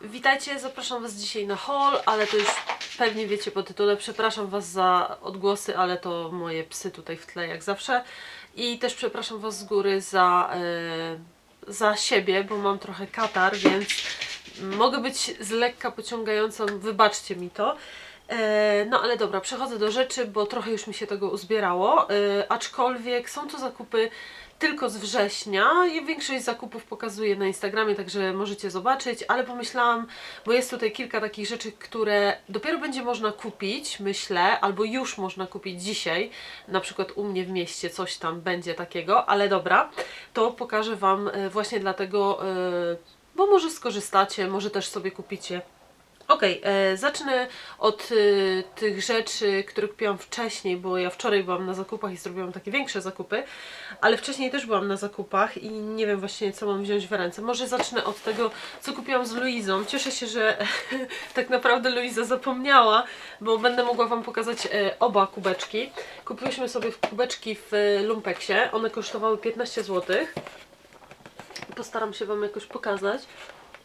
Witajcie, zapraszam Was dzisiaj na haul, ale to już pewnie wiecie po tytule. Przepraszam Was za odgłosy, ale to moje psy tutaj w tle jak zawsze. I też przepraszam Was z góry za, e, za siebie, bo mam trochę katar, więc mogę być z lekka pociągającą, wybaczcie mi to. E, No ale dobra, przechodzę do rzeczy, bo trochę już mi się tego uzbierało. E, Aczkolwiek są to zakupy tylko z września. Ja większość zakupów pokazuję na Instagramie, także możecie zobaczyć, ale pomyślałam, bo jest tutaj kilka takich rzeczy, które dopiero będzie można kupić, myślę, albo już można kupić dzisiaj. Na przykład u mnie w mieście coś tam będzie takiego, ale dobra, to pokażę Wam e, właśnie dlatego, e, bo może skorzystacie, może też sobie kupicie Okej, e, zacznę od e, tych rzeczy, które kupiłam wcześniej, bo ja wczoraj byłam na zakupach i zrobiłam takie większe zakupy, ale wcześniej też byłam na zakupach i nie wiem właśnie co mam wziąć w ręce. Może zacznę od tego, co kupiłam z Luizą. Cieszę się, że tak naprawdę Luiza zapomniała, bo będę mogła Wam pokazać e, oba kubeczki. Kupiłyśmy sobie kubeczki w e, Lumpeksie, one kosztowały 15 zł. Postaram się Wam jakoś pokazać.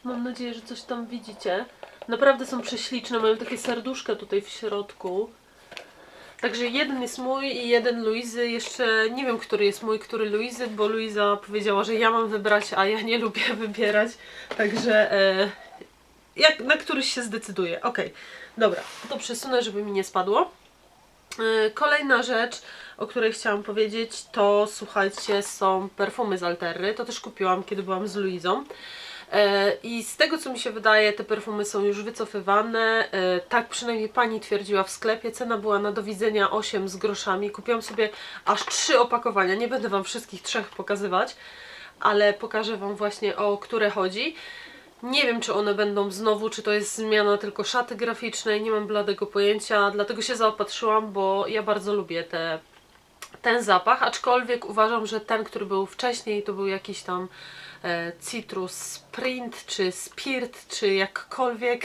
Mam nadzieję, że coś tam widzicie. Naprawdę są prześliczne, mają takie serduszka tutaj w środku. Także jeden jest mój i jeden Luizy. Jeszcze nie wiem, który jest mój, który Luizy, bo Luiza powiedziała, że ja mam wybrać, a ja nie lubię wybierać. Także e, jak, na któryś się zdecyduję. Okej, dobra, to przesunę, żeby mi nie spadło. E, Kolejna rzecz, o której chciałam powiedzieć, to słuchajcie, są perfumy z Alterry. To też kupiłam, kiedy byłam z Luizą. E, I z tego co mi się wydaje, te perfumy są już wycofywane. E, Tak przynajmniej pani twierdziła w sklepie. Cena była na do widzenia 8 z groszami. Kupiłam sobie aż 3 opakowania. Nie będę Wam wszystkich trzech pokazywać, ale pokażę Wam właśnie o które chodzi. Nie wiem, czy one będą znowu, czy to jest zmiana tylko szaty graficznej, nie mam bladego pojęcia, dlatego się zaopatrzyłam, bo ja bardzo lubię te, ten zapach, aczkolwiek uważam, że ten, który był wcześniej, to był jakiś tam Citrus Sprint, czy Spirit, czy jakkolwiek,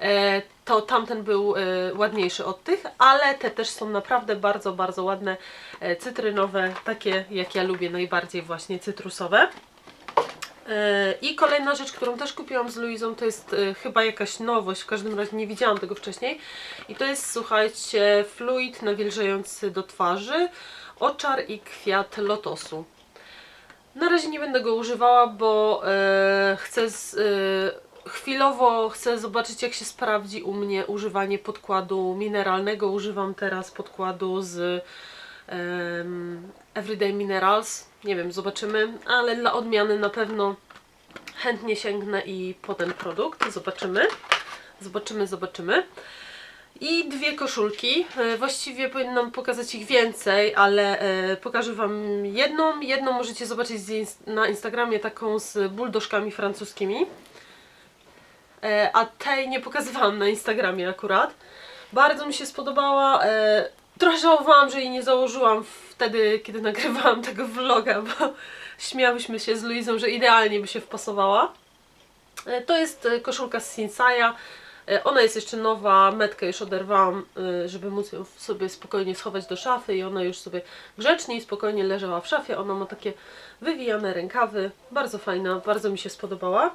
e, to tamten był e, ładniejszy od tych, ale te też są naprawdę bardzo, bardzo ładne, e, cytrynowe, takie jak ja lubię najbardziej właśnie cytrusowe. E, I kolejna rzecz, którą też kupiłam z Luizą, to jest e, chyba jakaś nowość, w każdym razie nie widziałam tego wcześniej. I to jest, słuchajcie, fluid nawilżający do twarzy, oczar i kwiat lotosu. Na razie nie będę go używała, bo e, chcę z, e, chwilowo chcę zobaczyć jak się sprawdzi u mnie używanie podkładu mineralnego. Używam teraz podkładu z Everyday Minerals. Nie wiem, zobaczymy, ale dla odmiany na pewno chętnie sięgnę i po ten produkt. Zobaczymy. Zobaczymy, zobaczymy. I dwie koszulki. E, Właściwie powinnam pokazać ich więcej, ale e, pokażę Wam jedną. Jedną możecie zobaczyć na Instagramie, taką z buldożkami francuskimi. E, A tej nie pokazywałam na Instagramie akurat. Bardzo mi się spodobała. Trochę żałowałam, że jej nie założyłam wtedy, kiedy nagrywałam tego vloga, bo śmiałyśmy się z Luizą, że idealnie by się wpasowała. To jest koszulka z Sinsaja. E, Ona jest jeszcze nowa, metkę już oderwałam, e, żeby móc ją sobie spokojnie schować do szafy i ona już sobie grzecznie i spokojnie leżała w szafie. Ona ma takie wywijane rękawy, bardzo fajna, bardzo mi się spodobała.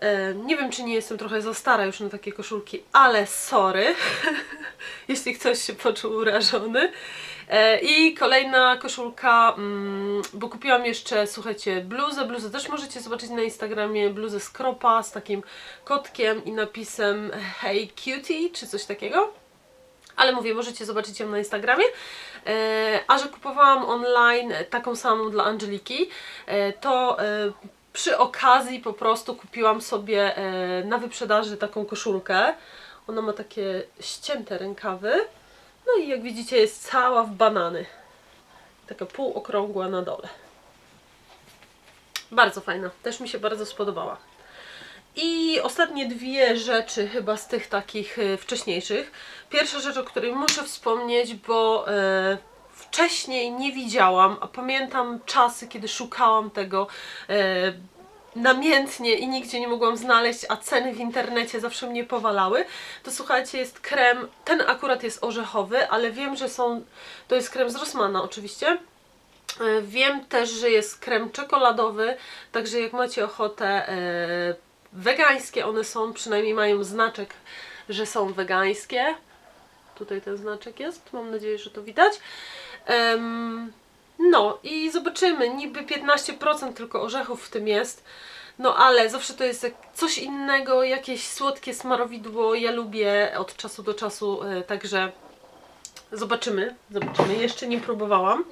E, Nie wiem, czy nie jestem trochę za stara już na takie koszulki, ale sorry, jeśli ktoś się poczuł urażony. E, I kolejna koszulka, mm, bo kupiłam jeszcze, słuchajcie, bluzę. Bluzę też możecie zobaczyć na Instagramie. Bluzę z kropa z takim kotkiem i napisem Hey Cutie, czy coś takiego. Ale mówię, możecie zobaczyć ją na Instagramie. E, a że kupowałam online taką samą dla Angeliki, to przy okazji po prostu kupiłam sobie e, na wyprzedaży taką koszulkę. Ona ma takie ścięte rękawy. No i jak widzicie jest cała w banany. Taka półokrągła na dole. Bardzo fajna. Też mi się bardzo spodobała. I ostatnie dwie rzeczy chyba z tych takich e, wcześniejszych. Pierwsza rzecz, o której muszę wspomnieć, bo e, wcześniej nie widziałam, a pamiętam czasy, kiedy szukałam tego e, namiętnie i nigdzie nie mogłam znaleźć, a ceny w internecie zawsze mnie powalały, to słuchajcie, jest krem, ten akurat jest orzechowy, ale wiem, że są, to jest krem z Rossmana oczywiście, E, Wiem też, że jest krem czekoladowy, także jak macie ochotę e, wegańskie one są, przynajmniej mają znaczek, że są wegańskie. Tutaj ten znaczek jest, mam nadzieję, że to widać. No i zobaczymy, niby 15% tylko orzechów w tym jest. No ale zawsze to jest coś innego, jakieś słodkie smarowidło. Ja lubię od czasu do czasu, e, także zobaczymy, zobaczymy. Jeszcze nie próbowałam.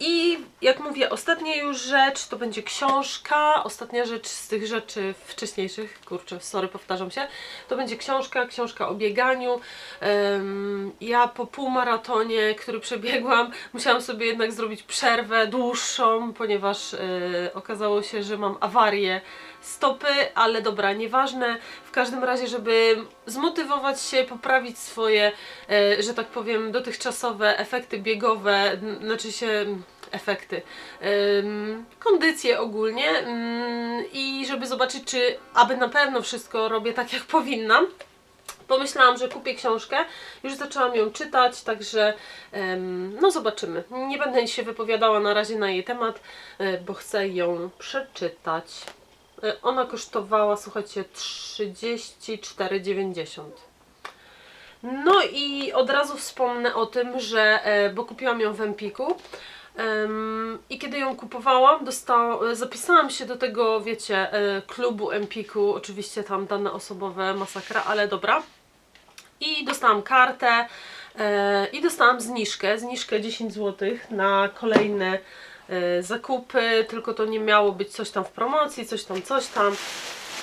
I jak mówię, ostatnia już rzecz to będzie książka. Ostatnia rzecz z tych rzeczy wcześniejszych, kurczę, sorry, powtarzam się. To będzie książka, książka o bieganiu. Em, ja po półmaratonie, który przebiegłam, musiałam sobie jednak zrobić przerwę dłuższą, ponieważ e, okazało się, że mam awarię stopy, ale dobra, nieważne. W każdym razie, żeby zmotywować się, poprawić swoje, e, że tak powiem, dotychczasowe efekty biegowe, znaczy się efekty, em, kondycję ogólnie mm, i żeby zobaczyć, czy aby na pewno wszystko robię tak, jak powinnam. Pomyślałam, że kupię książkę, już zaczęłam ją czytać, także no zobaczymy. Nie będę się wypowiadała na razie na jej temat, e, bo chcę ją przeczytać. E, Ona kosztowała, słuchajcie, 34,90. No i od razu wspomnę o tym, że, e, bo kupiłam ją w Empiku em, i kiedy ją kupowałam, dosta- zapisałam się do tego, wiecie, e, klubu Empiku, oczywiście tam dane osobowe, masakra, ale dobra. I dostałam kartę e, i dostałam zniżkę, zniżkę 10 zł na kolejne e, zakupy, tylko to nie miało być coś tam w promocji, coś tam, coś tam,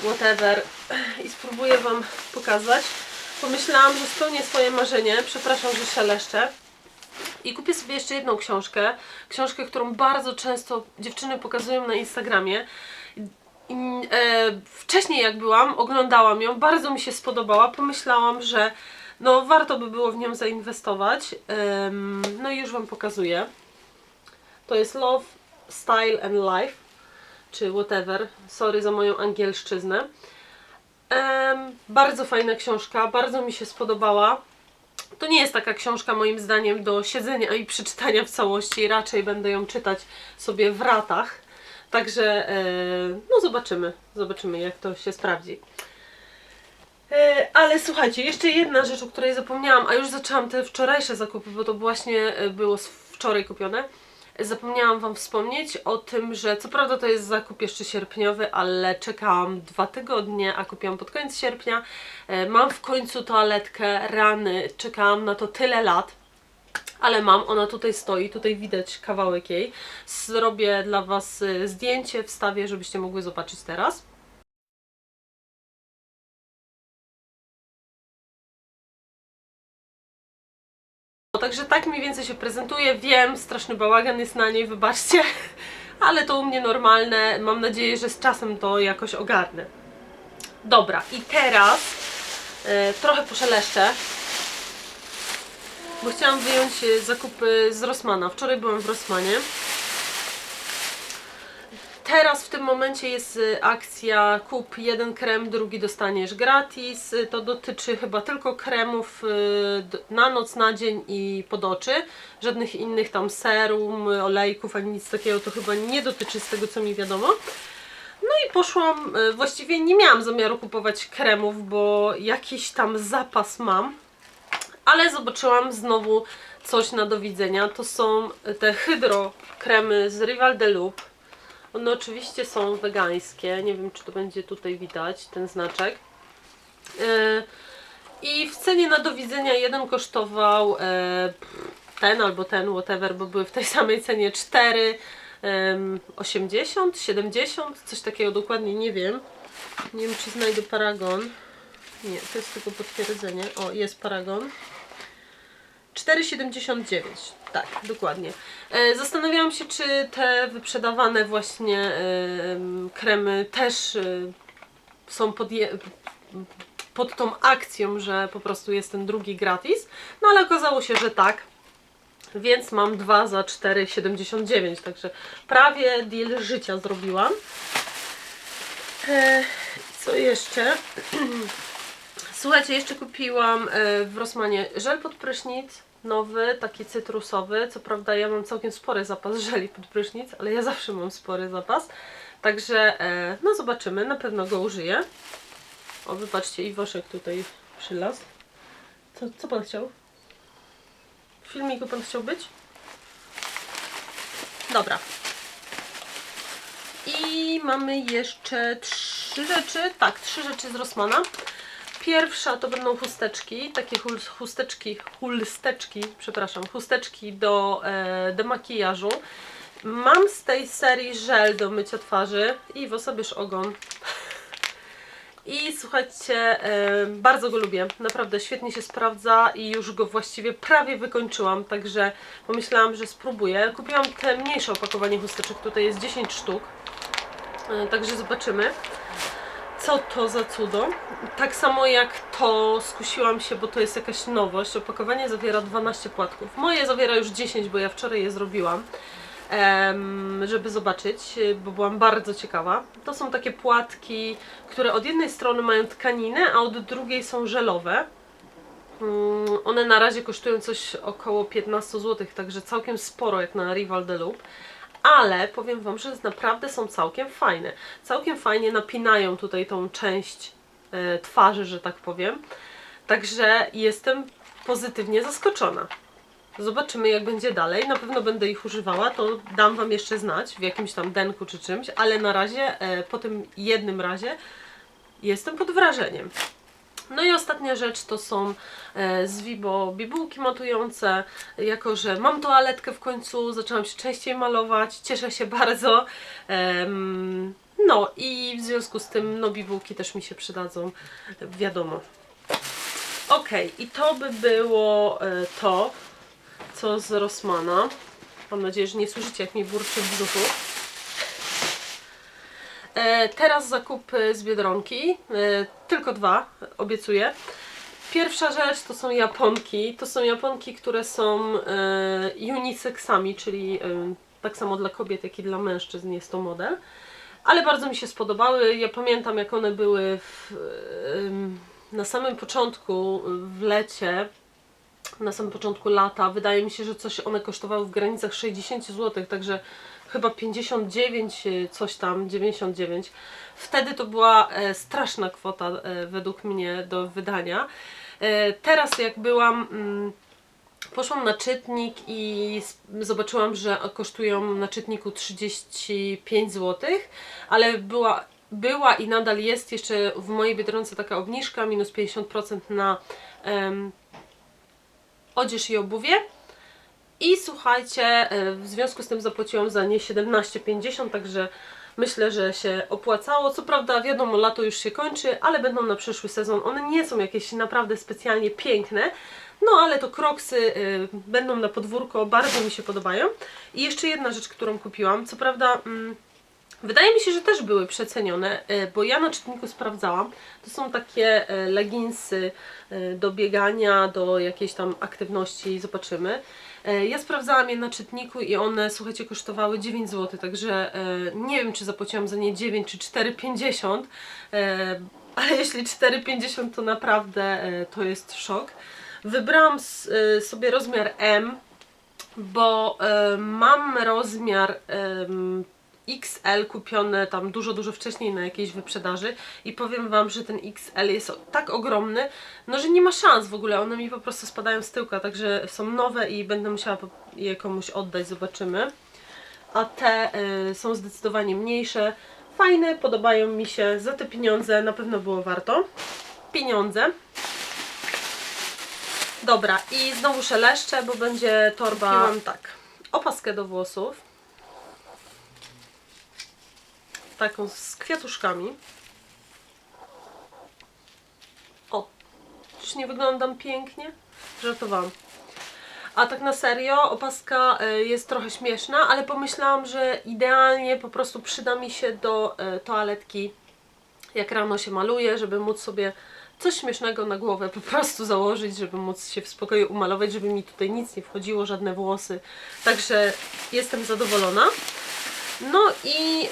whatever. I spróbuję Wam pokazać. Pomyślałam, że spełnię swoje marzenie, przepraszam, że szeleszczę. I kupię sobie jeszcze jedną książkę, książkę, którą bardzo często dziewczyny pokazują na Instagramie. I, e, wcześniej jak byłam, oglądałam ją, bardzo mi się spodobała, pomyślałam, że no warto by było w nią zainwestować. No i już Wam pokazuję. To jest Love, Style and Life, czy whatever. Sorry za moją angielszczyznę. Em, bardzo fajna książka, bardzo mi się spodobała. To nie jest taka książka moim zdaniem do siedzenia i przeczytania w całości, raczej będę ją czytać sobie w ratach. Także e, no zobaczymy, zobaczymy jak to się sprawdzi. E, ale słuchajcie, jeszcze jedna rzecz, o której zapomniałam, a już zaczęłam te wczorajsze zakupy, bo to właśnie e, było wczoraj kupione. Zapomniałam Wam wspomnieć o tym, że co prawda to jest zakup jeszcze sierpniowy, ale czekałam dwa tygodnie, a kupiłam pod koniec sierpnia. E, Mam w końcu toaletkę rany, czekałam na to tyle lat. Ale mam, ona tutaj stoi, tutaj widać kawałek jej. Zrobię dla Was y, zdjęcie, wstawię, żebyście mogły zobaczyć teraz. Także tak mniej więcej się prezentuje. Wiem, straszny bałagan jest na niej, wybaczcie, ale to u mnie normalne. Mam nadzieję, że z czasem to jakoś ogarnę. Dobra, i teraz e, trochę poszeleszczę, bo chciałam wyjąć e, zakupy z Rossmana. Wczoraj byłam w Rossmanie. Teraz w tym momencie jest y, akcja kup jeden krem, drugi dostaniesz gratis. Y, To dotyczy chyba tylko kremów y, na noc, na dzień i pod oczy. Żadnych innych tam serum, olejków ani nic takiego to chyba nie dotyczy z tego co mi wiadomo. No i poszłam, właściwie nie miałam zamiaru kupować kremów, bo jakiś tam zapas mam. Ale zobaczyłam znowu coś na do widzenia. To są te hydro kremy z Rival de Loop. One oczywiście są wegańskie. Nie wiem, czy to będzie tutaj widać, ten znaczek. E, I w cenie na do widzenia jeden kosztował e, ten albo ten, whatever, bo były w tej samej cenie 4, em, 80, 70, coś takiego dokładnie nie wiem. Nie wiem, czy znajdę paragon. Nie, to jest tylko potwierdzenie. O, jest paragon. 4,79. Tak, dokładnie. E, Zastanawiałam się, czy te wyprzedawane właśnie em, kremy też e, są pod, pod tą akcją, że po prostu jest ten drugi gratis. No ale okazało się, że tak. Więc mam dwa za 4,79. Także prawie deal życia zrobiłam. E, co jeszcze? Słuchajcie, jeszcze kupiłam e, w Rossmanie żel pod prysznic, nowy, taki cytrusowy. Co prawda ja mam całkiem spory zapas żeli pod prysznic, ale ja zawsze mam spory zapas. Także, e, no zobaczymy, na pewno go użyję. O, wypatrzcie, i Woszek tutaj przylazł. Co, co pan chciał? W filmiku pan chciał być? Dobra. I mamy jeszcze trzy rzeczy. Tak, trzy rzeczy z Rossmana. Pierwsza to będą chusteczki, takie chusteczki, hulsteczki, przepraszam, chusteczki do e, demakijażu. Mam z tej serii żel do mycia twarzy i w osobież ogon. I słuchajcie, e, bardzo go lubię. Naprawdę świetnie się sprawdza i już go właściwie prawie wykończyłam, także pomyślałam, że spróbuję. Kupiłam te mniejsze opakowanie chusteczek, tutaj jest 10 sztuk. E, Także zobaczymy, co to za cudo. Tak samo jak to skusiłam się, bo to jest jakaś nowość. Opakowanie zawiera 12 płatków. Moje zawiera już 10, bo ja wczoraj je zrobiłam, żeby zobaczyć, bo byłam bardzo ciekawa. To są takie płatki, które od jednej strony mają tkaninę, a od drugiej są żelowe. Mm, One na razie kosztują coś około 15 zł, także całkiem sporo jak na Rival de Loop. Ale powiem Wam, że naprawdę są całkiem fajne. Całkiem fajnie napinają tutaj tą część e, twarzy, że tak powiem. Także jestem pozytywnie zaskoczona. Zobaczymy jak będzie dalej. Na pewno będę ich używała, to dam Wam jeszcze znać w jakimś tam denku czy czymś, ale na razie, e, po tym jednym razie, jestem pod wrażeniem. No i ostatnia rzecz to są e, z Vibo bibułki matujące. Jako, że mam toaletkę w końcu, zaczęłam się częściej malować, cieszę się bardzo. No i w związku z tym no bibułki też mi się przydadzą, wiadomo. Ok, i to by było e, to, co z Rossmana. Mam nadzieję, że nie słyszycie jak mi burczy w brzuchu. E, teraz zakupy z Biedronki. E, tylko dwa, obiecuję. Pierwsza rzecz to są japonki. To są japonki, które są e, unisexami, czyli tak samo dla kobiet, jak i dla mężczyzn jest to model. Ale bardzo mi się spodobały. Ja pamiętam, jak one były w, na samym początku, w lecie, na samym początku lata. Wydaje mi się, że coś one kosztowały w granicach 60 zł, także chyba 59, e, coś tam, 99. Wtedy to była e, straszna kwota e, według mnie do wydania. E, teraz jak byłam, mm, poszłam na czytnik i zobaczyłam, że kosztują na czytniku 35 zł, ale była, była i nadal jest jeszcze w mojej Biedronce taka obniżka, minus 50% na em, odzież i obuwie. I słuchajcie, e, w związku z tym zapłaciłam za nie 17,50, także myślę, że się opłacało. Co prawda, wiadomo, lato już się kończy, ale będą na przyszły sezon. One nie są jakieś naprawdę specjalnie piękne, no ale to kroksy y, będą na podwórko, bardzo mi się podobają. I jeszcze jedna rzecz, którą kupiłam, co prawda. Mm, Wydaje mi się, że też były przecenione, e, bo ja na czytniku sprawdzałam. To są takie leginsy do biegania, do jakiejś tam aktywności, zobaczymy. E, Ja sprawdzałam je na czytniku i one, słuchajcie, kosztowały 9 zł, także e, nie wiem, czy zapłaciłam za nie 9 czy 4,50, e, ale jeśli 4,50 to naprawdę to jest szok. Wybrałam sobie rozmiar M, bo mam rozmiar XL kupione tam dużo, dużo wcześniej na jakiejś wyprzedaży i powiem Wam, że ten XL jest tak ogromny, no że nie ma szans w ogóle, one mi po prostu spadają z tyłka, także są nowe i będę musiała je komuś oddać, zobaczymy. A te y, są zdecydowanie mniejsze, fajne, podobają mi się, za te pieniądze na pewno było warto. Pieniądze. Dobra, i znowu szeleszczę, bo będzie torba. Kupiłam tak. Opaskę do włosów. Taką z kwiatuszkami. O, czyż nie wyglądam pięknie? Żartowałam. A tak na serio, opaska y, jest trochę śmieszna, ale pomyślałam, że idealnie po prostu przyda mi się do y, toaletki, jak rano się maluję, żeby móc sobie coś śmiesznego na głowę po prostu założyć, żeby móc się w spokoju umalować, żeby mi tutaj nic nie wchodziło, żadne włosy. Także jestem zadowolona. No i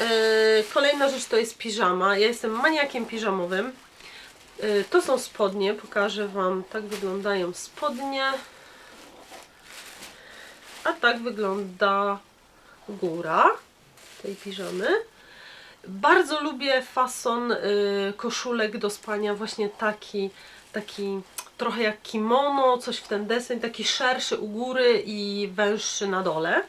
y, kolejna rzecz to jest piżama. Ja jestem maniakiem piżamowym. Y, to są spodnie, pokażę Wam, tak wyglądają spodnie. A tak wygląda góra tej piżamy. Bardzo lubię fason y, koszulek do spania, właśnie taki, taki trochę jak kimono, coś w ten deseń, taki szerszy u góry i węższy na dole.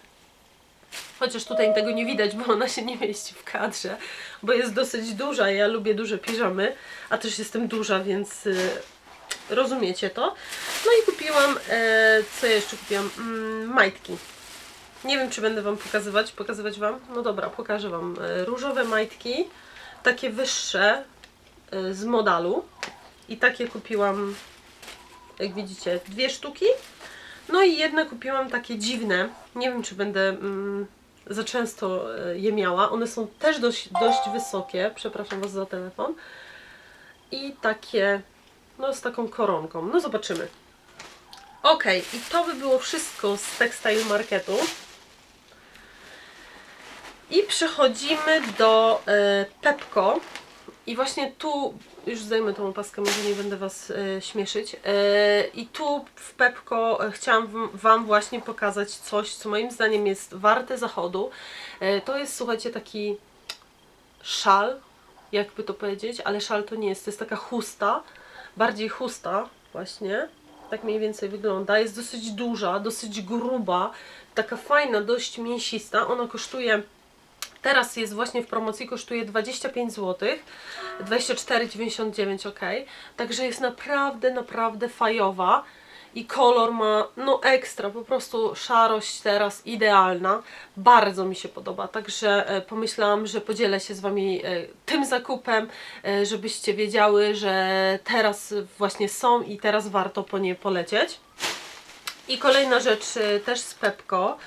Chociaż tutaj tego nie widać, bo ona się nie mieści w kadrze, bo jest dosyć duża. Ja lubię duże piżamy, a też jestem duża, więc y, rozumiecie to. No i kupiłam, e, co jeszcze kupiłam? Mm, majtki. Nie wiem, czy będę Wam pokazywać. Pokazywać Wam? No dobra, pokażę Wam. E, Różowe majtki, takie wyższe e, z modalu. I takie kupiłam, jak widzicie, dwie sztuki. No i jedne kupiłam takie dziwne. Nie wiem, czy będę mm, za często e, je miała. One są też dość, dość wysokie. Przepraszam Was za telefon. I takie, no z taką koronką. No zobaczymy. Ok, i to by było wszystko z Textile Marketu. I przechodzimy do e, Pepko. I właśnie tu, już zdejmę tą opaskę, może nie będę Was e, śmieszyć. E, I tu w Pepko e, chciałam wam- właśnie pokazać coś, co moim zdaniem jest warte zachodu. E, to jest, słuchajcie, taki szal, jakby to powiedzieć, ale szal to nie jest, to jest taka chusta, bardziej chusta właśnie, tak mniej więcej wygląda, jest dosyć duża, dosyć gruba, taka fajna, dość mięsista, ona kosztuje, teraz jest właśnie w promocji, kosztuje 25 zł, 24,99 ok, także jest naprawdę, naprawdę fajowa i kolor ma no ekstra, po prostu szarość teraz idealna. Bardzo mi się podoba, także e, pomyślałam, że podzielę się z Wami e, tym zakupem, e, żebyście wiedziały, że teraz właśnie są i teraz warto po nie polecieć. I kolejna rzecz też z Pepko.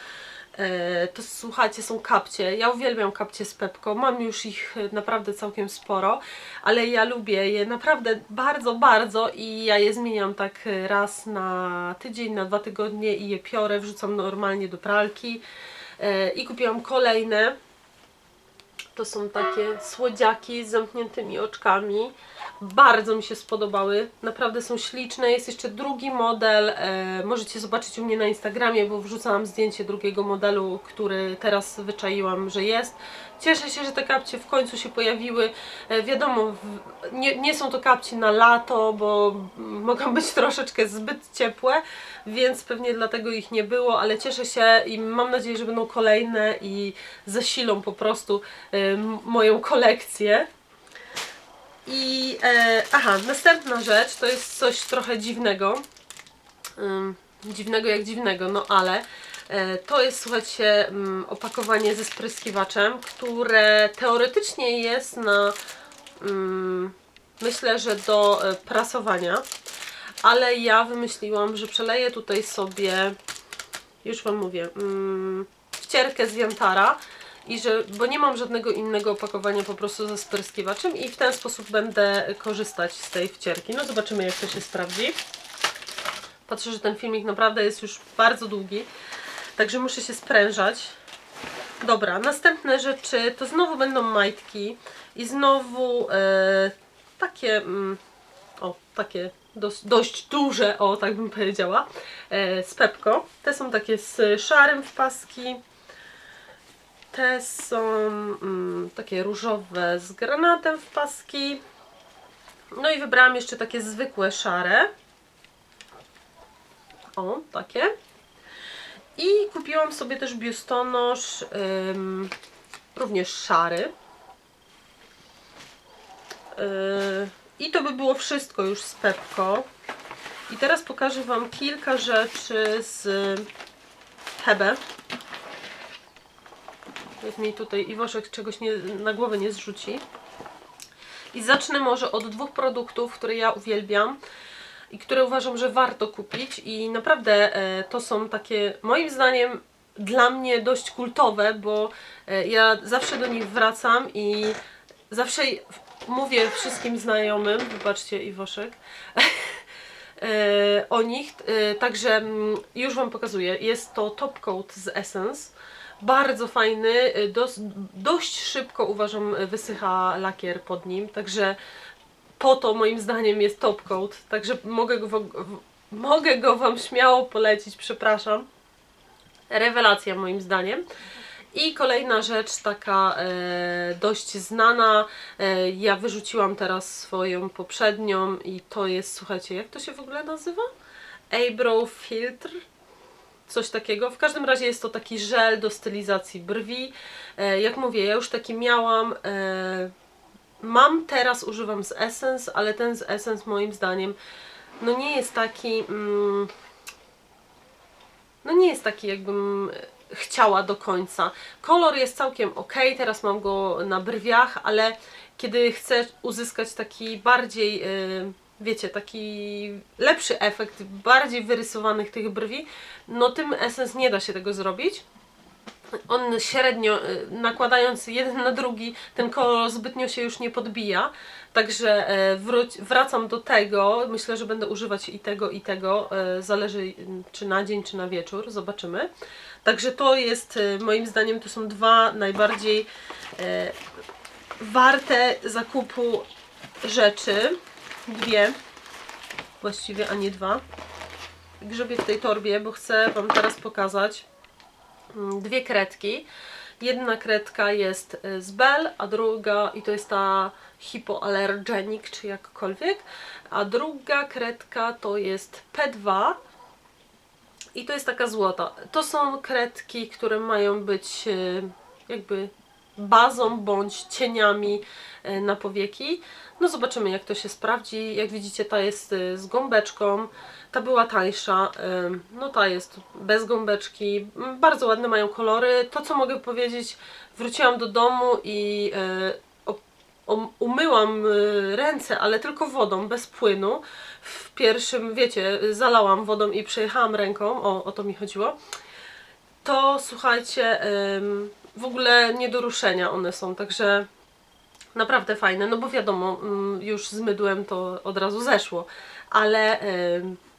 E, To słuchajcie, są kapcie. Ja uwielbiam kapcie z Pepko. Mam już ich e, naprawdę całkiem sporo, ale ja lubię je naprawdę bardzo, bardzo i ja je zmieniam tak e, raz na tydzień, na dwa tygodnie i je piorę, wrzucam normalnie do pralki. I kupiłam kolejne. To są takie słodziaki z zamkniętymi oczkami. Bardzo mi się spodobały. Naprawdę są śliczne. Jest jeszcze drugi model. E, możecie zobaczyć u mnie na Instagramie, bo wrzucałam zdjęcie drugiego modelu, który teraz wyczaiłam, że jest. Cieszę się, że te kapcie w końcu się pojawiły. E, wiadomo, w, nie, nie są to kapcie na lato, bo mogą być troszeczkę zbyt ciepłe, więc pewnie dlatego ich nie było, ale cieszę się i mam nadzieję, że będą kolejne i zasilą po prostu m- moją kolekcję. I e, aha, następna rzecz to jest coś trochę dziwnego. Ym, dziwnego jak dziwnego, no ale e, to jest, słuchajcie, opakowanie ze spryskiwaczem, które teoretycznie jest na mm, myślę, że do e, prasowania, ale ja wymyśliłam, że przeleję tutaj sobie już Wam mówię, mm, wcierkę z Jantara i że, bo nie mam żadnego innego opakowania po prostu ze spryskiwaczem i w ten sposób będę korzystać z tej wcierki. No zobaczymy jak to się sprawdzi. Patrzę, że ten filmik naprawdę jest już bardzo długi, także muszę się sprężać. Dobra, następne rzeczy to znowu będą majtki i znowu e, takie, mm, o, takie dość, duże, o tak bym powiedziała, e, z Pepko. Te są takie z szarym w paski. Te są mm, takie różowe z granatem w paski. No i wybrałam jeszcze takie zwykłe szare. O, takie. I kupiłam sobie też biustonosz, ym, również szary. Yy, I to by było wszystko już z Pepko. I teraz pokażę Wam kilka rzeczy z Hebe. Jak mi tutaj Iwoszek czegoś nie, na głowę nie zrzuci. I zacznę może od dwóch produktów, które ja uwielbiam i które uważam, że warto kupić. I naprawdę e, to są takie, moim zdaniem, dla mnie dość kultowe, bo e, ja zawsze do nich wracam i zawsze mówię wszystkim znajomym, wybaczcie Iwoszek, e, o nich. E, Także mm, już Wam pokazuję. Jest to Top Coat z Essence. Bardzo fajny, e, dos, dość szybko uważam wysycha lakier pod nim, także po to moim zdaniem jest Top Coat, także mogę go, mogę go Wam śmiało polecić, przepraszam. Rewelacja moim zdaniem. I kolejna rzecz, taka e, dość znana. E, ja wyrzuciłam teraz swoją poprzednią i to jest, słuchajcie, jak to się w ogóle nazywa? Eyebrow Filtr coś takiego. W każdym razie jest to taki żel do stylizacji brwi. E, jak mówię, ja już taki miałam. E, mam teraz, używam z Essence, ale ten z Essence moim zdaniem no nie jest taki. Mm, no nie jest taki, jakbym chciała do końca. Kolor jest całkiem ok, teraz mam go na brwiach, ale kiedy chcę uzyskać taki bardziej. Yy, wiecie, taki lepszy efekt, bardziej wyrysowanych tych brwi, no tym Essence nie da się tego zrobić. On średnio, y, nakładając jeden na drugi, ten kolor zbytnio się już nie podbija. Także e, wracam do tego. Myślę, że będę używać i tego, i tego. e, Zależy y, czy na dzień, czy na wieczór. Zobaczymy. Także to jest, e, moim zdaniem, to są dwa najbardziej e, warte zakupu rzeczy. Dwie, właściwie, a nie dwa. Grzebię w tej torbie, bo chcę Wam teraz pokazać mm, dwie kredki. Jedna kredka jest y, z Bell, a druga, i to jest ta hypoallergenic, czy jakkolwiek, a druga kredka to jest P2 i to jest taka złota. To są kredki, które mają być y, jakby bazą bądź cieniami y, na powieki. No zobaczymy jak to się sprawdzi. Jak widzicie ta jest y, z gąbeczką, ta była tańsza, no ta jest bez gąbeczki. Bardzo ładne mają kolory. To co mogę powiedzieć, wróciłam do domu i umyłam y, ręce, ale tylko wodą, bez płynu. W pierwszym, wiecie, zalałam wodą i przejechałam ręką, o, o to mi chodziło to słuchajcie, w ogóle nie do ruszenia one są, także naprawdę fajne, no bo wiadomo, ym, już z mydłem to od razu zeszło, ale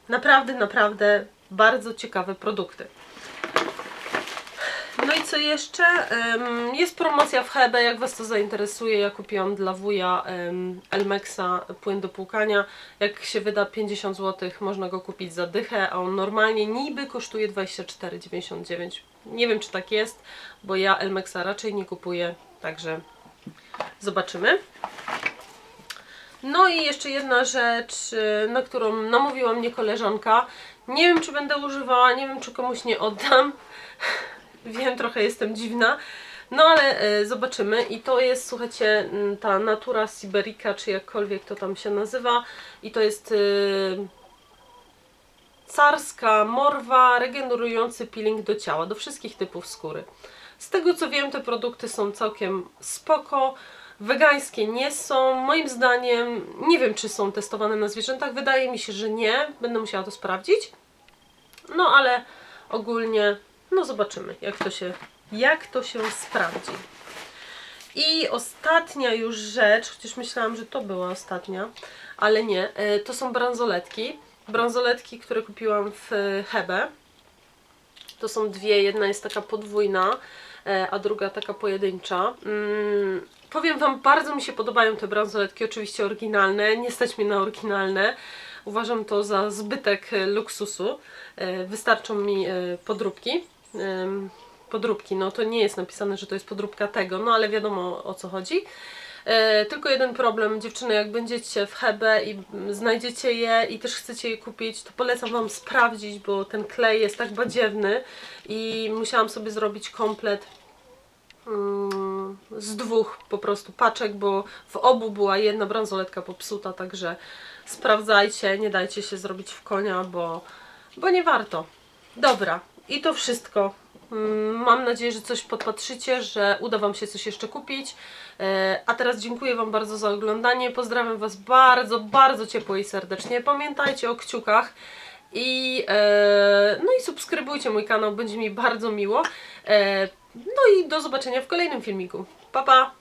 naprawdę, naprawdę bardzo ciekawe produkty. No i co jeszcze? Jest promocja w Hebe, jak Was to zainteresuje. Ja kupiłam dla wuja Elmexa płyn do płukania. Jak się wyda 50 zł, można go kupić za dychę, a on normalnie niby kosztuje 24,99. Nie wiem, czy tak jest, bo ja Elmexa raczej nie kupuję, także zobaczymy. No i jeszcze jedna rzecz, y, na którą namówiła mnie koleżanka. Nie wiem, czy będę używała, nie wiem, czy komuś nie oddam. Wiem, trochę jestem dziwna. No ale e, zobaczymy. I to jest, słuchajcie, ta Natura Siberica, czy jakkolwiek to tam się nazywa. I to jest y, carska morwa, regenerujący peeling do ciała, do wszystkich typów skóry. Z tego co wiem, te produkty są całkiem spoko. Wegańskie nie są. Moim zdaniem, nie wiem czy są testowane na zwierzętach. Wydaje mi się, że nie. Będę musiała to sprawdzić. No ale ogólnie, no zobaczymy, jak to się, jak to się sprawdzi. I ostatnia już rzecz, chociaż myślałam, że to była ostatnia, ale nie, e, to są bransoletki. Bransoletki, które kupiłam w e, Hebe. To są dwie, jedna jest taka podwójna, e, a druga taka pojedyncza. Mm, powiem Wam, bardzo mi się podobają te bransoletki, oczywiście oryginalne, nie stać mnie na oryginalne. Uważam to za zbytek luksusu. Wystarczą mi podróbki. Podróbki, no to nie jest napisane, że to jest podróbka tego, no ale wiadomo o co chodzi. E, tylko jeden problem, dziewczyny, jak będziecie w Hebe i znajdziecie je i też chcecie je kupić, to polecam Wam sprawdzić, bo ten klej jest tak badziewny i musiałam sobie zrobić komplet mm, z dwóch po prostu paczek, bo w obu była jedna bransoletka popsuta, także sprawdzajcie, nie dajcie się zrobić w konia, bo, bo nie warto. Dobra, i to wszystko. Mm, Mam nadzieję, że coś podpatrzycie, że uda Wam się coś jeszcze kupić. E, A teraz dziękuję Wam bardzo za oglądanie. Pozdrawiam Was bardzo, bardzo ciepło i serdecznie. Pamiętajcie o kciukach. I, e, no i subskrybujcie mój kanał, będzie mi bardzo miło. E, no i do zobaczenia w kolejnym filmiku. Pa, pa!